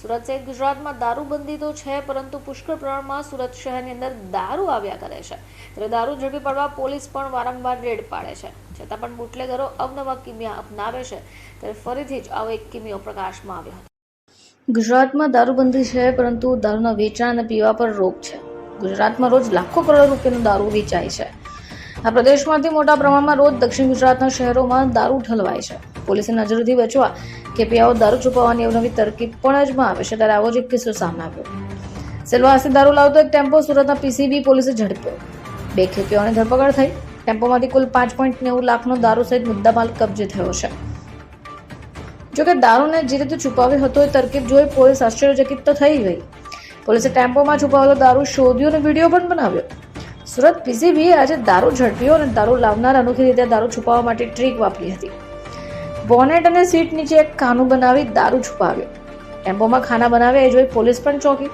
સુરત સહિત ગુજરાતમાં દારૂબંધી તો છે, પરંતુ પુષ્કળ પ્રમાણમાં સુરત શહેરની અંદર દારૂ આવ્યા કરે છે. ત્યારે દારૂ ઝડપી પાડવા પોલીસ પણ વારંવાર રેડ પાડે છે. છતાં પણ બુટલેગરો અવનવા કિમિયા અપનાવે છે. ત્યારે ફરીથી જ આવો એક કિમિયો પ્રકાશમાં આવ્યો હતો. ગુજરાતમાં દારૂબંધી છે, પરંતુ દારૂના વેચાણ અને પીવા પર રોક છે. ગુજરાતમાં રોજ લાખો કરોડ રૂપિયાનું દારૂ વેચાય છે. આ પ્રદેશમાંથી મોટા પ્રમાણમાં રોજ દક્ષિણ ગુજરાતના શહેરોમાં દારૂ ઠલવાય છે. પોલીસે નજરથી બચવા કેપિયાઓ દારૂ છુપાવવાની અવનવી તરકીબ પણ અજમાં આવે છે, ત્યારે આવો જ એક કિસ્સો સામે આવ્યો. સેલવાસથી દારૂ લાવતો એક ટેમ્પો સુરતના પીસીબી પોલીસે ઝડપ્યો. બે ખેપીઓની ધરપકડ થઈ. ટેમ્પોમાંથી કુલ પાંચ પોઈન્ટ નેવું લાખનો દારૂ સહિત મુદ્દામાલ કબજે થયો છે. જોકે દારૂને જે રીતે છુપાવ્યો હતો એ તરકીબ જોઈ પોલીસ આશ્ચર્યચકિત તો થઈ ગઈ. પોલીસે ટેમ્પોમાં છુપાવેલો દારૂ શોધ્યો અને વીડિયો પણ બનાવ્યો. સુરત પીસીબીએ આજે દારૂ ઝડપ્યો અને દારૂ લાવનાર અનોખી રીતે દારૂ છુપાવવા માટે ટ્રીક વાપરી હતી. બોનેટ અને સીટ નીચે એક ખાનું બનાવી દારૂ છુપાવ્યો. ટેમ્પોમાં ખાના બનાવ્યા એ જોઈ પોલીસ પણ ચોંકી.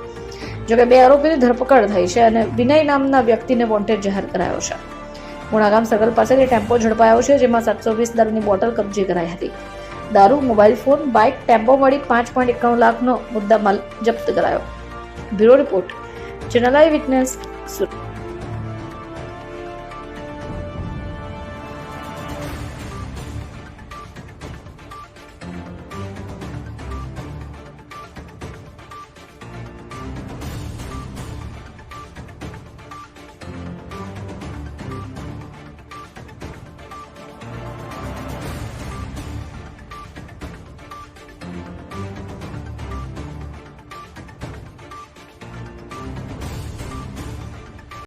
જોકે બે આરોપીની ધરપકડ થઈ છે અને વિનય નામના વ્યક્તિને વોન્ટેડ જાહેર કરાયો છે. ગુણાગામ સર્કલ પાસેથી ટેમ્પો ઝડપાયો છે, જેમાં સાતસો વીસ દારૂની બોટલ કબજે કરાઈ હતી. દારૂ, મોબાઈલ ફોન, બાઇક, ટેમ્પો મળી પાંચ પોઈન્ટ એકાણું લાખનો મુદ્દામાલ જપ્ત કરાયો. Bureau report, channel eyewitness, Surat.